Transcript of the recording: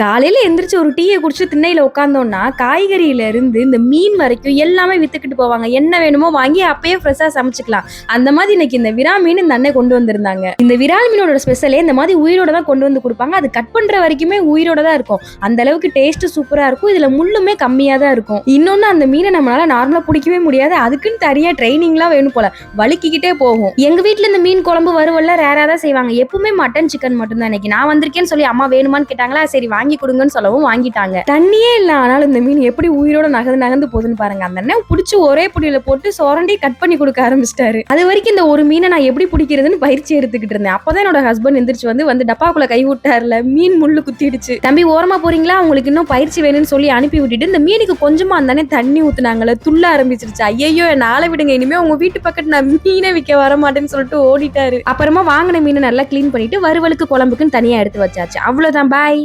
காலையில எந்திரிச்சு ஒரு டீயை குடிச்சு திண்ணையில உட்காந்தோம்னா காய்கறியில இருந்து இந்த மீன் வரைக்கும் எல்லாமே வித்துக்கிட்டு போவாங்க. என்ன வேணுமோ வாங்கி அப்பயே ஃப்ரெஷ்ஷா சமைச்சுக்கலாம். அந்த மாதிரி இன்னைக்கு இந்த விரா மீன் இந்த அண்ணன் கொண்டு வந்திருந்தாங்க. இந்த விரால் மீனோட ஸ்பெஷலே இந்த மாதிரி உயிரோட தான் கொண்டு வந்து கொடுப்பாங்க. அது கட் பண்ற வரைக்குமே உயிரோட தான் இருக்கும். அந்த அளவுக்கு டேஸ்ட் சூப்பரா இருக்கும். இதுல முள்ளுமே கம்மியா தான் இருக்கும். இன்னொன்னு அந்த மீனை நம்மளால நார்மலா பிடிக்கவே முடியாது. அதுக்குன்னு தனியா ட்ரைனிங்லாம் வேணும் போல. வலிக்கிக்கிட்டே போகும். எங்க வீட்டில் இந்த மீன் குழம்பு வருவல்ல ரேரா தான் செய்வாங்க. எப்பவுமே மட்டன் சிக்கன் மட்டும் தான் இன்னைக்கு. நான் வந்திருக்கேன்னு சொல்லி அம்மா வேணுமான்னு கேட்டாங்களா? சரி வாங்கி வாங்கி கொடுங்கன்னு சொல்லவும் வாங்கிட்டாங்க. தண்ணியே இல்ல ஆனாலும் இந்த மீன் எப்படி உயிரோட நகர்ந்து நகர்ந்து போகுதுன்னு பாருங்க. அந்த அண்ணன் பிடிச்சி ஒரே புடியில போட்டு சோரண்டி கட் பண்ணி கொடுக்க ஆரம்பிச்சிட்டாரு. அது வரைக்கும் இந்த ஒரு மீனை நான் எப்படி பிடிக்கிறதுன்னு பயிற்சி எடுத்துக்கிட்டு இருந்தேன். அப்பதான் என்னோட ஹஸ்பண்ட் எந்திரிச்சு வந்து வந்து டப்பாக்குள்ள கை விட்டாருல மீன் முள்ளு குத்திடுச்சு. தம்பி ஓரமா போறீங்களா? உங்களுக்கு இன்னும் பயிற்சி வேணும்னு சொல்லி அனுப்பி விட்டுட்டு இந்த மீனுக்கு கொஞ்சமா அந்தானே தண்ணி ஊத்துனாங்கல்ல துள்ள ஆரம்பிச்சிருச்சு. ஐயோ நாளை விடுங்க. இனிமே உங்க வீட்டு பக்கத்து நான் மீனை விற்க வர மாட்டேன்னு சொல்லிட்டு ஓடிட்டாரு. அப்புறமா வாங்கின மீனை நல்லா க்ளீன் பண்ணிட்டு வறுவலுக்கு குழம்புக்குன்னு தனியா எடுத்து வச்சாச்சு. அவ்வளவுதான். பாய்